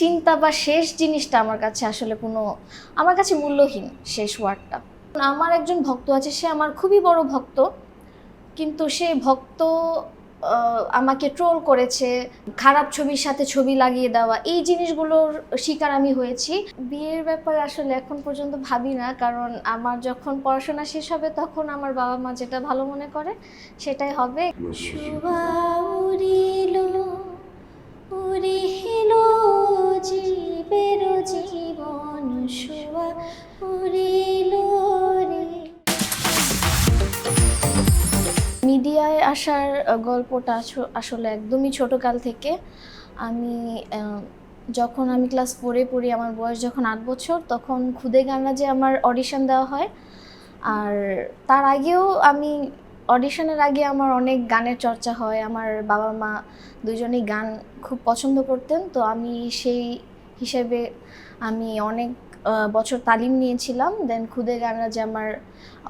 চিন্তা বা শেষ জিনিসটা আমার কাছে আসলে কোনো আমার কাছে মূল্যহীন শেষ ওয়ার্ডটা। আমার একজন ভক্ত আছে সে আমার খুবই বড় ভক্ত কিন্তু সে ভক্ত আমাকে ট্রোল করেছে খারাপ ছবির সাথে ছবি লাগিয়ে দেওয়া এই জিনিসগুলোর শিকার আমি হয়েছি। বিয়ের ব্যাপারে আসলে এখন পর্যন্ত ভাবি না কারণ আমার যখন পড়াশোনা শেষ হবে তখন আমার বাবা মা যেটা ভালো মনে করে সেটাই হবে। জীবের জীবন শুভা উড়িল মিডিয়ায় আসার গল্পটা আসলে একদমই ছোটকাল থেকে। আমি যখন আমি ক্লাস ফোরে পড়ি, আমার বয়স যখন আট বছর, তখন খুদে গানা যে আমার অডিশন দেওয়া হয়। আর তার আগেও আমি অডিশনের আগে আমার অনেক গানের চর্চা হয়। আমার বাবা মা দুজনেই গান খুব পছন্দ করতেন। তো আমি সেই হিসেবে আমি অনেক বছর তালিম নিয়েছিলাম। দেন খুদে গানরা যে আমার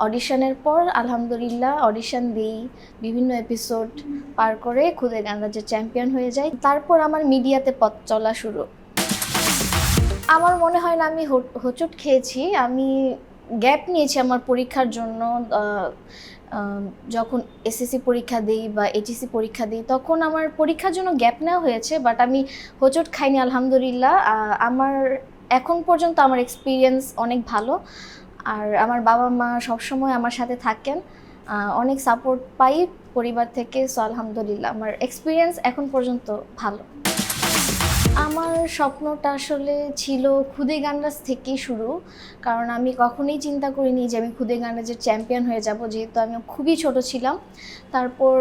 অডিশনের পর আলহামদুলিল্লাহ অডিশন দিই। বিভিন্ন এপিসোড পার করে খুদে গানরা যে চ্যাম্পিয়ন হয়ে যায় তারপর আমার মিডিয়াতে পথ চলা শুরু। আমার মনে হয় না আমি হোঁচট খেয়েছি। আমি গ্যাপ নিয়েছি আমার পরীক্ষার জন্য। যখন এসএসসি পরীক্ষা দিই বা এইচএসসি পরীক্ষা দিই, তখন আমার পরীক্ষার জন্য গ্যাপ নেওয়া হয়েছে বাট আমি হোঁচট খাইনি, আলহামদুলিল্লাহ। আমার এখন পর্যন্ত আমার এক্সপিরিয়েন্স অনেক ভালো। আর আমার বাবা মা সবসময় আমার সাথে থাকেন। অনেক সাপোর্ট পাই পরিবার থেকে সো আলহামদুলিল্লাহ। আমার এক্সপিরিয়েন্স এখন পর্যন্ত ভালো। আমার স্বপ্নটা আসলে ছিল খুদে গান্ডাস থেকেই শুরু। কারণ আমি কখনোই চিন্তা করিনি যে আমি খুদে গান্ডাজের চ্যাম্পিয়ন হয়ে যাব, যেহেতু আমি খুবই ছোট ছিলাম। তারপর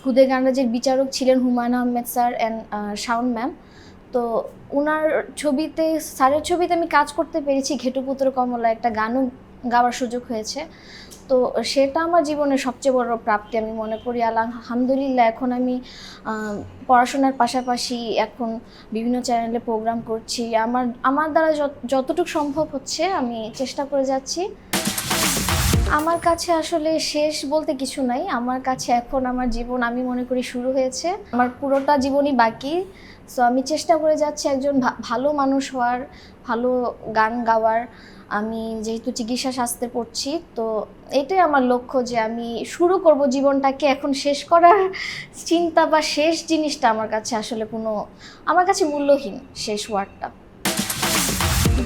খুদে গান্ডাজের বিচারক ছিলেন Humayun Ahmed sir and Shaon ma'am. তো ওনার ছবিতে, স্যারের ছবিতে আমি কাজ করতে পেরেছি ঘেটুপুত্র কমলা একটা গানও গাওয়ার সুযোগ হয়েছে। তো সেটা আমার জীবনের সবচেয়ে বড় প্রাপ্তি। আমি মনে করি, আলহামদুলিল্লাহ, এখন আমি পড়াশোনার পাশাপাশি এখন বিভিন্ন চ্যানেলে প্রোগ্রাম করছি। আমার আমার দ্বারা যত- যতটুকু সম্ভব হচ্ছে, আমি চেষ্টা করে যাচ্ছি। আমার কাছে আসলে শেষ বলতে কিছু নাই। আমার কাছে এখন আমার জীবন, আমি মনে করি, শুরু হয়েছে। আমার পুরোটা জীবনই বাকি। সো আমি চেষ্টা করে যাচ্ছি একজন ভালো মানুষ হওয়ার, ভালো গান গাওয়ার। আমি যেহেতু চিকিৎসা শাস্ত্রে পড়ছি, তো এটাই আমার লক্ষ্য যে আমি শুরু করব জীবনটাকে এখন শেষ করার চিন্তা বা শেষ জিনিসটা আমার কাছে আসলে কোনো, আমার কাছে মূল্যহীন শেষ ওয়ার্ডটা।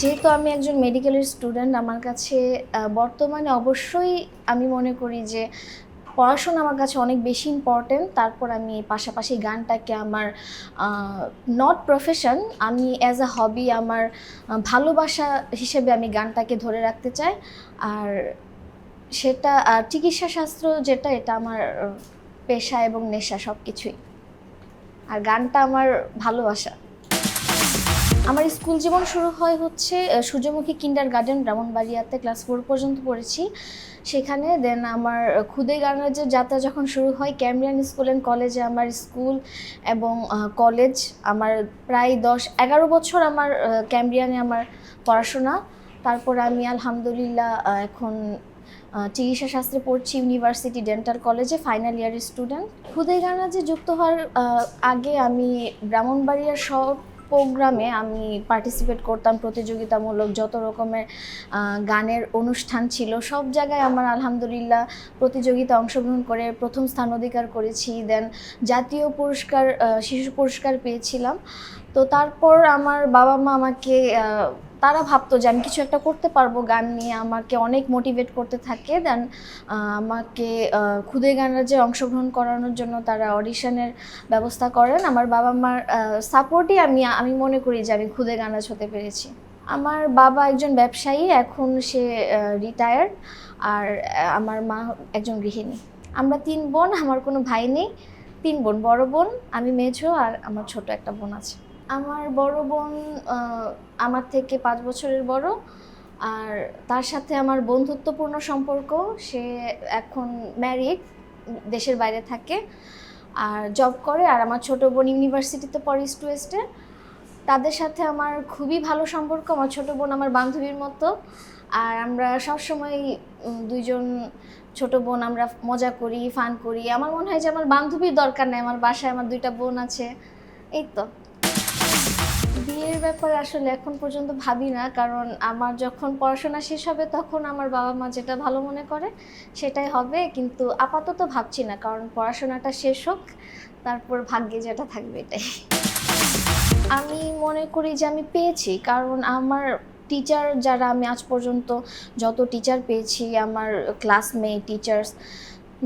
যেহেতু আমি একজন মেডিকেলের স্টুডেন্ট আমার কাছে বর্তমানে অবশ্যই আমি মনে করি যে পড়াশোনা আমার কাছে অনেক বেশি ইম্পর্টেন্ট তারপর আমি পাশাপাশি গানটাকে আমার নট প্রফেশন আমি অ্যাজ আ হবি আমার ভালোবাসা হিসেবে আমি গানটাকে ধরে রাখতে চাই। আর সেটা, আর চিকিৎসা শাস্ত্র যেটা, এটা আমার পেশা এবং নেশা সব কিছুই আর গানটা আমার ভালোবাসা। আমার স্কুল জীবন শুরু হয় হচ্ছে সূর্যমুখী কিন্ডার গার্ডেন ব্রাহ্মণবাড়িয়াতে ক্লাস ফোর পর্যন্ত পড়েছি। সেখানে দেন আমার খুদে গানের যে যাত্রা যখন শুরু হয় ক্যামরিয়ান স্কুল অ্যান্ড কলেজে আমার স্কুল এবং কলেজ আমার প্রায় দশ এগারো বছর আমার ক্যামরিয়ানে আমার পড়াশোনা। তারপর আমি আলহামদুলিল্লাহ এখন চিকিৎসা শাস্ত্রে পড়ছি ইউনিভার্সিটি ডেন্টাল কলেজে ফাইনাল ইয়ারের স্টুডেন্ট খুদে গানাজে যুক্ত হওয়ার আগে আমি ব্রাহ্মণবাড়িয়ার সব প্রোগ্রামে আমি পার্টিসিপেট করতাম, প্রতিযোগিতামূলক যত রকমের গানের অনুষ্ঠান ছিল, সব জায়গায় আমার আলহামদুলিল্লাহ প্রতিযোগিতা অংশগ্রহণ করে প্রথম স্থান অধিকার করেছি। দেন জাতীয় পুরস্কার শিশু পুরস্কার পেয়েছিলাম। তো তারপর আমার বাবা মা আমাকে তারা ভাবতো যে আমি কিছু একটা করতে পারব, গান নিয়ে আমাকে অনেক মোটিভেট করতে থাকে। দেন আমাকে খুদে গানের যে অংশগ্রহণ করানোর জন্য তারা অডিশনের ব্যবস্থা করেন। আমার বাবা মার সাপোর্টই আমি আমি মনে করি যে আমি খুদে গানাজ হতে পেরেছি। আমার বাবা একজন ব্যবসায়ী, এখন সে রিটায়ার্ড আর আমার মা একজন গৃহিণী। আমরা তিন বোন, আমার কোনো ভাই নেই। তিন বোন, বড় বোন, আমি মেঝো, আর আমার ছোট একটা বোন আছে। আমার বড় বোন আমার থেকে পাঁচ বছরের বড়। আর তার সাথে আমার বন্ধুত্বপূর্ণ সম্পর্ক। সে এখন ম্যারিড দেশের বাইরে থাকে। আর জব করে। আর আমার ছোট বোন ইউনিভার্সিটিতে পড়ে ইস্ট ওয়েস্টে তাদের সাথে আমার খুবই ভালো সম্পর্ক। আমার ছোট বোন আমার বান্ধবীর মতো। আর আমরা সবসময় দুইজন ছোট বোন আমরা মজা করি ফান করি। আমার মনে হয় যে আমার বান্ধবীর দরকার নেই। আমার বাসায় আমার দুইটা বোন আছে। এই তো। চাকরির ব্যাপারে আসলে এখন পর্যন্ত ভাবি না, কারণ আমার যখন পড়াশোনা শেষ হবে তখন আমার বাবা মা যেটা ভালো মনে করে সেটাই হবে, কিন্তু আপাতত ভাবছি না, কারণ পড়াশোনাটা শেষ হোক, তারপর ভাগ্যে যেটা থাকবে এটাই। আমি মনে করি যে আমি পেয়েছি, কারণ আমার টিচার যারা, আমি আজ পর্যন্ত যত টিচার পেয়েছি, আমার classmate teachers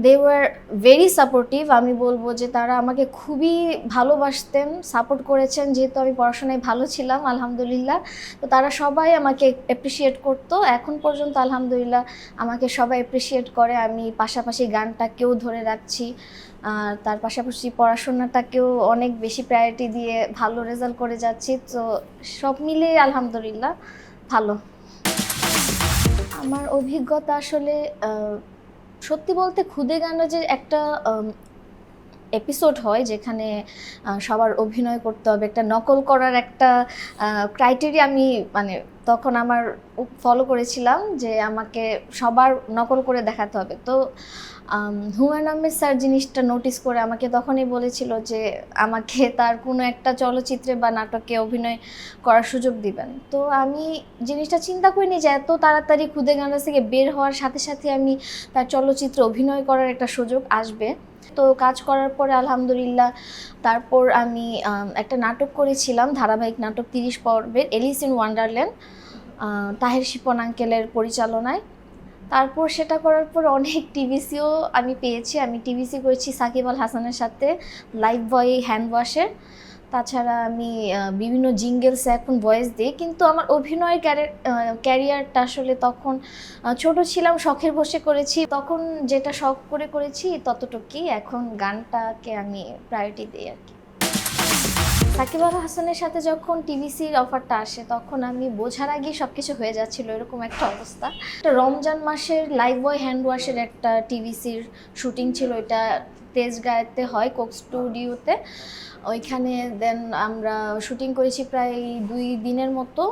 they were very supportive আমি বলব যে তারা আমাকে খুবই ভালোবাসতেন সাপোর্ট করেছেন। যেহেতু আমি পড়াশোনায় ভালো ছিলাম, আলহামদুলিল্লাহ। তো তারা সবাই আমাকে অ্যাপ্রিসিয়েট করতো। এখন পর্যন্ত আলহামদুলিল্লাহ আমাকে সবাই অ্যাপ্রিসিয়েট করে। আমি পাশাপাশি গানটাকেও ধরে রাখছি। আর তার পাশাপাশি পড়াশোনাটাকেও অনেক বেশি প্রায়োরিটি দিয়ে ভালো রেজাল্ট করে যাচ্ছি। তো সব মিলে আলহামদুলিল্লাহ ভালো। আমার অভিজ্ঞতা আসলে সত্যি বলতে খুদে গানটা যে একটা এপিসোড হয় যেখানে সবার অভিনয় করতে হবে, একটা নকল করার একটা ক্রাইটেরিয়া আমি মানে তখন আমার ফলো করেছিলাম যে আমাকে সবার নকল করে দেখাতে হবে। তো হুমায়ুন আহমেদ স্যার জিনিসটা নোটিস করে আমাকে তখনই বলেছিল যে আমাকে তার কোনো একটা চলচ্চিত্রে বা নাটকে অভিনয় করার সুযোগ দিবেন। তো আমি জিনিসটা চিন্তা করিনি যে এত তাড়াতাড়ি খুদে গানা থেকে বের হওয়ার সাথে সাথে আমি তার চলচ্চিত্রে অভিনয় করার একটা সুযোগ আসবে। তো কাজ করার পরে আলহামদুলিল্লাহ, তারপর আমি একটা নাটক করেছিলাম, ধারাবাহিক নাটক তিরিশ পর্বের Alice in Wonderland Taher Shipon আঙ্কেলের পরিচালনায়। তারপর সেটা করার পর অনেক টিভিসিও আমি পেয়েছি। আমি টিভিসি করেছি সাকিব আল হাসানের সাথে লাইভ বয় হ্যান্ড ওয়াশের তাছাড়া আমি বিভিন্ন জিঙ্গেলসে এখন ভয়েস দিই, কিন্তু আমার অভিনয় ক্যারিয়ারটা আসলে তখন ছোট ছিলাম, শখের বসে করেছি। তখন যেটা শখ করে করেছি, ততটুকুই। এখন গানটাকে আমি প্রায়োরিটি দিই আর কি। সাকিব আল হাসানের সাথে যখন টিভিসির অফারটা আসে, তখন আমি বোঝার আগে সব কিছু হয়ে যাচ্ছিল, এরকম একটা অবস্থা। রমজান মাসের লাইভ বয় হ্যান্ড ওয়াশের একটা টিভিসির শুটিং ছিল এটা তেজগাঁয়েতে হয় কোক স্টুডিওতে ওইখানে দেন আমরা শুটিং করেছি প্রায় দুই দিনের মতো।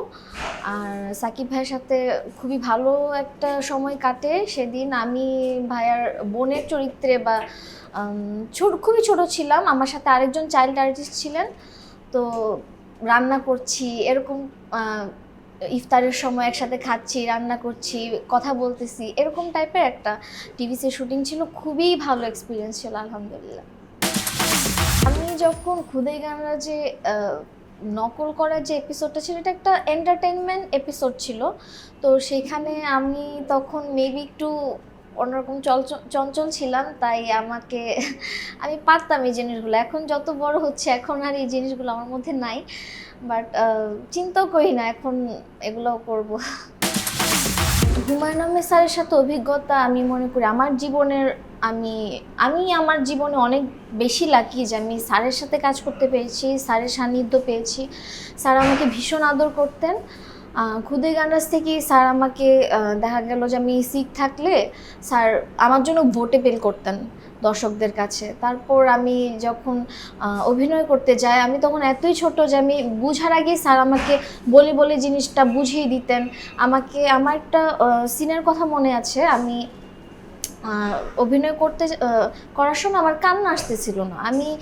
আর সাকিব ভাইয়ের সাথে খুবই ভালো একটা সময় কাটে। সেদিন আমি ভাইয়ার বোনের চরিত্রে বা ছোট, খুবই ছোট ছিলাম। আমার সাথে আরেকজন চাইল্ড আর্টিস্ট ছিলেন। তো রান্না করছি, এরকম ইফতারের সময় একসাথে খাচ্ছি, রান্না করছি, কথা বলতেছি, এরকম টাইপের একটা টিভিসি শুটিং ছিল। খুবই ভালো এক্সপিরিয়েন্স ছিল, আলহামদুলিল্লাহ। যখন খুদে গানরা যে নকল করার যে এপিসোডটা ছিল, এটা একটা এন্টারটেনমেন্ট এপিসোড ছিল। তো সেখানে আমি তখন মেবি একটু অন্যরকম চঞ্চল ছিলাম, তাই আমাকে আমি পারতাম এই জিনিসগুলো। এখন যত বড় হচ্ছে, এখন আর এই জিনিসগুলো আমার মধ্যে নাই। বাট চিন্তাও করি না, এখন এগুলোও করব। হুমায়ুন আহমেদ স্যারের সাথে অভিজ্ঞতা আমি মনে করি, আমার জীবনের আমি আমি আমার জীবনে অনেক বেশি লাকি যে আমি স্যারের সাথে কাজ করতে পেরেছি, স্যারের সান্নিধ্য পেয়েছি। স্যার আমাকে ভীষণ আদর করতেন। খুদে গানাস থেকেই স্যার আমাকে দেখা গেল যে আমি সিক থাকলে স্যার আমার জন্য ভোটে পেল করতেন দর্শকদের কাছে। তারপর আমি যখন অভিনয় করতে যাই, আমি তখন এতই ছোট যে আমি বুঝার আগেই স্যার আমাকে বলে বলে জিনিসটা বুঝিয়ে দিতেন। আমাকে, আমার একটা সিনের কথা মনে আছে। আমি অভিনয় করতে করার সময় আমার কান্না আসতেছিল না। আমি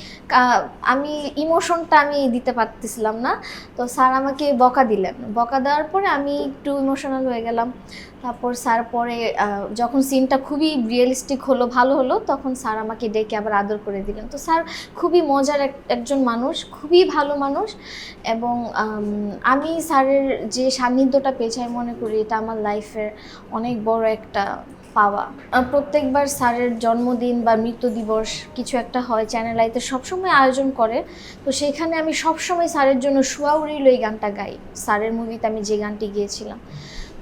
আমি ইমোশনটা আমি দিতে পারতেছিলাম না। তো স্যার আমাকে বকা দিলেন। বকা দেওয়ার পরে আমি একটু ইমোশনাল হয়ে গেলাম। তারপর স্যার পরে যখন সিনটা খুবই রিয়েলিস্টিক হলো, ভালো হলো, তখন স্যার আমাকে ডেকে আবার আদর করে দিলেন। তো স্যার খুবই মজার এক- একজন মানুষ, খুবই ভালো মানুষ এবং, আমি স্যারের যে সান্নিধ্যটা পেয়েছি, আমি মনে করি এটা আমার লাইফের অনেক বড় একটা পাওয়া। প্রত্যেকবার স্যারের জন্মদিন বা মৃত্যু দিবস কিছু একটা হয় চ্যানেল আইতে সবসময় আয়োজন করে। তো সেখানে আমি সবসময় স্যারের জন্য শুয়া উড়িল এই গানটা গাই। স্যারের মুভিতে আমি যে গানটি গিয়েছিলাম।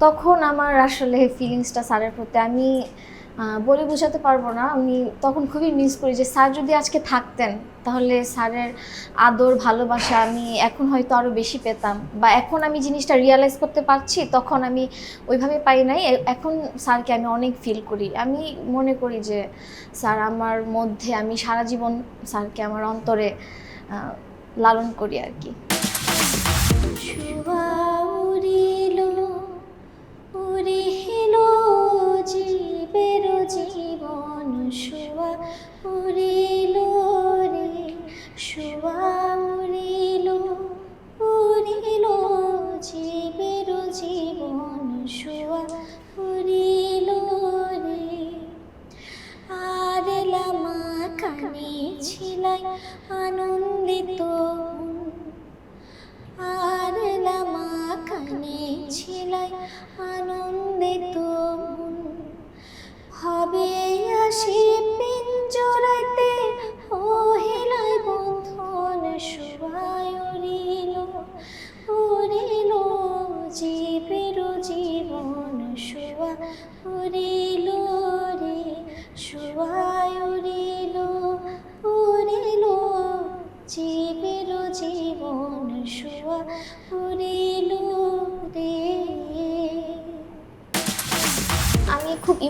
তখন আমার আসলে ফিলিংসটা স্যারের প্রতি। আমি বলে বোঝাতে পারব না। আমি তখন খুবই মিস করি যে, স্যার যদি আজকে থাকতেন, তাহলে স্যারের আদর, ভালোবাসা আমি এখন হয়তো আরও বেশি পেতাম বা এখন আমি জিনিসটা রিয়ালাইজ করতে পারছি, তখন আমি ওইভাবে পাই নাই। এখন স্যারকে আমি অনেক ফিল করি। আমি মনে করি যে, স্যার আমার মধ্যে, আমি সারা জীবন স্যারকে আমার অন্তরে লালন করি আর কি। উড়িল জীবের জীবন শুয়া জীবন শোয়া উড়িল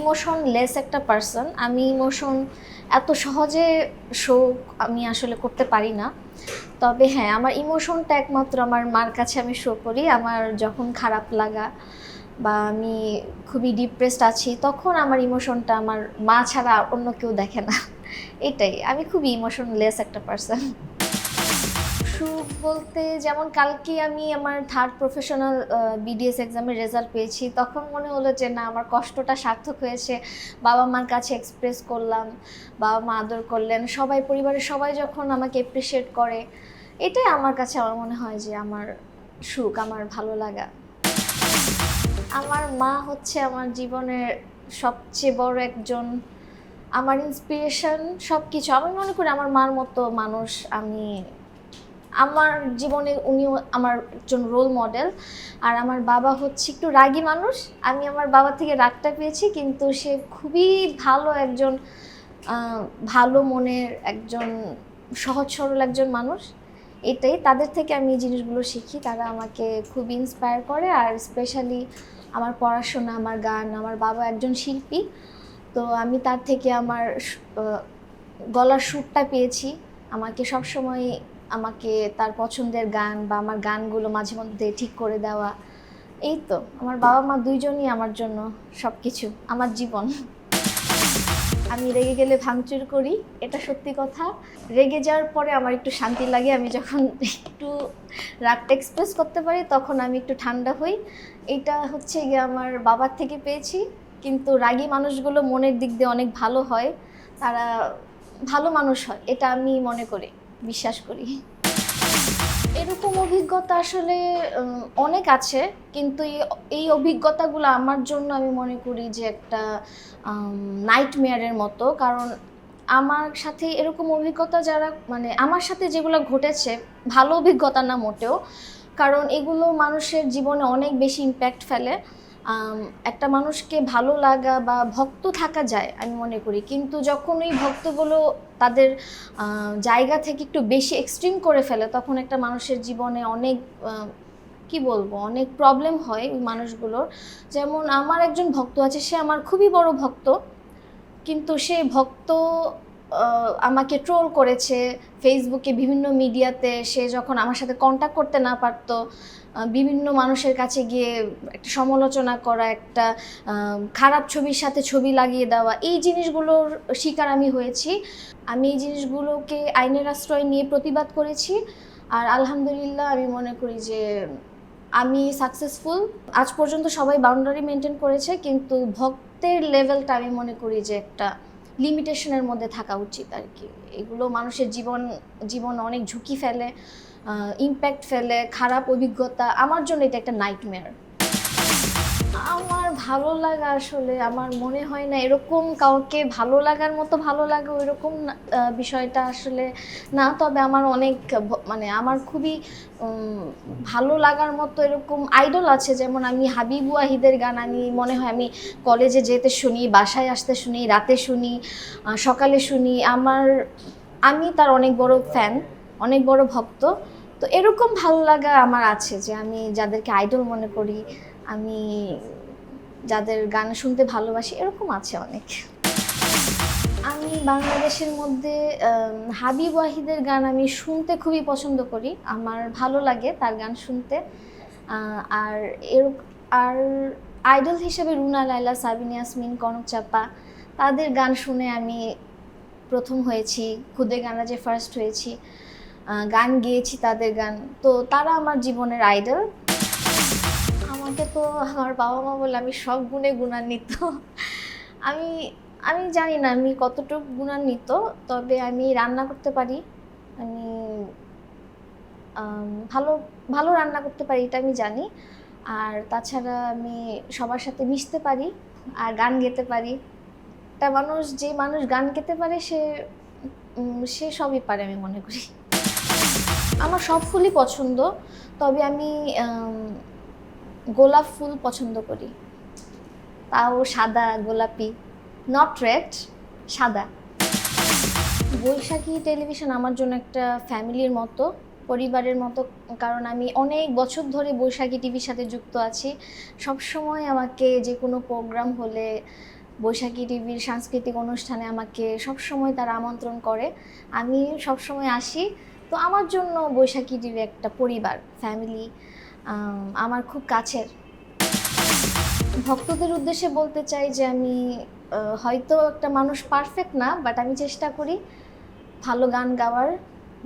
ইমোশনলেস একটা পার্সন আমি ইমোশন এত সহজে শো আমি আসলে করতে পারি না। তবে হ্যাঁ আমার ইমোশনটা একমাত্র আমার মার কাছে আমি শো করি। আমার যখন খারাপ লাগা বা আমি খুবই ডিপ্রেসড আছি, তখন আমার ইমোশনটা আমার মা ছাড়া অন্য কেউ দেখে না। এটাই, আমি খুবই ইমোশনলেস একটা পার্সন সুখ বলতে, যেমন কালকে আমি আমার থার্ড প্রফেশনাল বিডিএস এক্সামের রেজাল্ট পেয়েছি, তখন মনে হলো যে না, আমার কষ্টটা সার্থক হয়েছে। বাবা মার কাছে এক্সপ্রেস করলাম, বাবা মা আদর করলেন, সবাই, পরিবারের সবাই যখন আমাকে অ্যাপ্রিসিয়েট করে, এটাই আমার কাছে আমার মনে হয় যে আমার সুখ, আমার ভালো লাগা। আমার মা হচ্ছে আমার জীবনের সবচেয়ে বড় একজন, আমার ইন্সপিরেশন সব কিছু আমি মনে করি আমার মার মতো মানুষ আমি আমার জীবনে উনিও আমার একজন রোল মডেল আর আমার বাবা হচ্ছে একটু রাগী মানুষ। আমি আমার বাবা থেকে রাগটা পেয়েছি, কিন্তু সে খুবই ভালো একজন ভালো মনের একজন, সহজ সরল একজন মানুষ। এটাই তাদের থেকে আমি এই জিনিসগুলো শিখি। তারা আমাকে খুব ইন্সপায়ার করে, আর স্পেশালি আমার পড়াশোনা, আমার গান, আমার বাবা একজন শিল্পী। তো আমি তার থেকে আমার গলার সুরটা পেয়েছি। আমাকে সবসময় আমাকে তার পছন্দের গান বা আমার গানগুলো মাঝে মধ্যে ঠিক করে দেওয়া। এই তো, আমার বাবা মা দুইজনই আমার জন্য সব কিছু আমার জীবন। আমি রেগে গেলে ভাঙচুর করি, এটা সত্যি কথা। রেগে যাওয়ার পরে আমার একটু শান্তি লাগে, আমি যখন একটু রাগটা এক্সপ্রেস করতে পারি, তখন আমি একটু ঠান্ডা হই। এটা হচ্ছে গিয়ে আমার বাবার থেকে পেয়েছি, কিন্তু রাগী মানুষগুলো মনের দিক দিয়ে অনেক ভালো হয়, তারা ভালো মানুষ হয়, এটা আমি মনে করি। বিশ্বাস করি। এরকম অভিজ্ঞতা আসলে অনেক আছে, কিন্তু এই- অভিজ্ঞতাগুলো আমার জন্য আমি মনে করি যে একটা নাইট মেয়ারের মতো। কারণ আমার সাথে এরকম অভিজ্ঞতা যারা মানে আমার সাথে যেগুলো ঘটেছে, ভালো অভিজ্ঞতা না মোটেও। কারণ এগুলো মানুষের জীবনে অনেক বেশি ইম্প্যাক্ট ফেলে। একটা মানুষকে ভালো লাগা বা ভক্ত থাকা যায়, আমি মনে করি। কিন্তু যখন ওই ভক্তগুলো তাদের জায়গা থেকে একটু বেশি এক্সট্রিম করে ফেলে, তখন একটা মানুষের জীবনে অনেক কি বলব, অনেক প্রবলেম হয় ওই মানুষগুলোর। যেমন আমার একজন ভক্ত আছে, সে আমার খুবই বড় ভক্ত। কিন্তু সে ভক্ত আমাকে ট্রোল করেছে ফেসবুকে বিভিন্ন মিডিয়াতে সে যখন আমার সাথে কন্ট্যাক্ট করতে না পারতো বিভিন্ন মানুষের কাছে গিয়ে একটা সমালোচনা করা, একটা খারাপ ছবির সাথে ছবি লাগিয়ে দেওয়া, এই জিনিসগুলোর শিকার আমি হয়েছি। আমি এই জিনিসগুলোকে আইনের আশ্রয় নিয়ে প্রতিবাদ করেছি। আর আলহামদুলিল্লাহ আমি মনে করি যে আমি সাকসেসফুল আজ পর্যন্ত সবাই বাউন্ডারি মেনটেন করেছে, কিন্তু ভক্তের লেভেলটা আমি মনে করি যে একটা লিমিটেশনের মধ্যে থাকা উচিত আর কি। এগুলো মানুষের জীবন জীবন অনেক ঝুঁকি ফেলে। ইম্প্যাক্ট ফেলে, খারাপ অভিজ্ঞতা, আমার জন্য এটা একটা নাইটমেয়ার আমার ভালো লাগা আসলে, আমার মনে হয় না এরকম কাউকে ভালো লাগার মতো ভালো লাগা ওইরকম বিষয়টা আসলে না, তবে আমার অনেক মানে আমার খুবই ভালো লাগার মতো এরকম আইডল আছে, যেমন আমি হাবিব ওয়াহিদের গান আমি, মনে হয় আমি কলেজে যেতে শুনি, বাসায় আসতে শুনি, রাতে শুনি সকালে শুনি। আমার, আমি তার অনেক বড় ফ্যান অনেক বড় ভক্ত। তো এরকম ভালো লাগা আমার আছে যে আমি যাদেরকে আইডল মনে করি, আমি যাদের গান শুনতে ভালোবাসি, এরকম আছে অনেক। আমি বাংলাদেশের মধ্যে হাবিব ওয়াহিদের গান আমি শুনতে খুবই পছন্দ করি। আমার ভালো লাগে তার গান শুনতে। আর এর, আর আইডল হিসেবে রুনা লাইলা সাবিন, ইয়াসমিন, কনক চাপা, তাদের গান শুনে আমি প্রথম হয়েছি, খুদে গানা যে ফার্স্ট হয়েছি। গান গেয়েছি তাদের গান। তো তারা আমার জীবনের আইডল আমাকে তো আমার বাবা মা বলে আমি সব গুণে গুণান্বিত। আমি আমি জানি না আমি কতটুকু গুণান্বিত, তবে আমি রান্না করতে পারি। আমি ভালো ভালো রান্না করতে পারি এটা আমি জানি। আর তাছাড়া আমি সবার সাথে মিশতে পারি আর গান গেতে পারি। একটা মানুষ, যে মানুষ গান গেতে পারে সে সে সবই পারে আমি মনে করি। আমার সব ফুলই পছন্দ, তবে আমি গোলাপ ফুল পছন্দ করি। তাও সাদা, গোলাপি নট রেড সাদা। বৈশাখী টেলিভিশন আমার জন্য একটা ফ্যামিলির মতো, পরিবারের মতো, কারণ আমি অনেক বছর ধরে বৈশাখী টিভির সাথে যুক্ত আছি। সব সময় আমাকে যে কোনো প্রোগ্রাম হলে বৈশাখী টিভির সাংস্কৃতিক অনুষ্ঠানে আমাকে সব সময় তারা আমন্ত্রণ করে। আমি সব সময় আসি তো আমার জন্য বৈশাখী একটা পরিবার ফ্যামিলি আমার খুব কাছের। ভক্তদের উদ্দেশ্যে বলতে চাই যে আমি হয়তো একটা মানুষ পারফেক্ট না বাট আমি চেষ্টা করি ভালো গান গাওয়ার,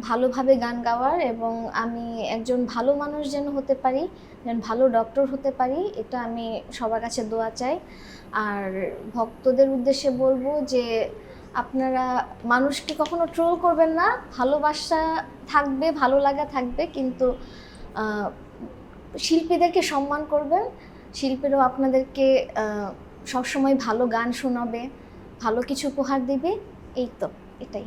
ভালোভাবে গান গাওয়ার এবং আমি একজন ভালো মানুষ যেন হতে পারি যেন ভালো ডক্টর হতে পারি, এটা আমি সবার কাছে দোয়া চাই। আর ভক্তদের উদ্দেশ্যে বলব যে আপনারা মানুষকে কখনো ট্রোল করবেন না। ভালোবাসা থাকবে, ভালো লাগা থাকবে, কিন্তু শিল্পীদেরকে সম্মান করবেন। শিল্পীরাও আপনাদেরকে সবসময় ভালো গান শোনাবে, ভালো কিছু উপহার দেবে। এই তো, এটাই।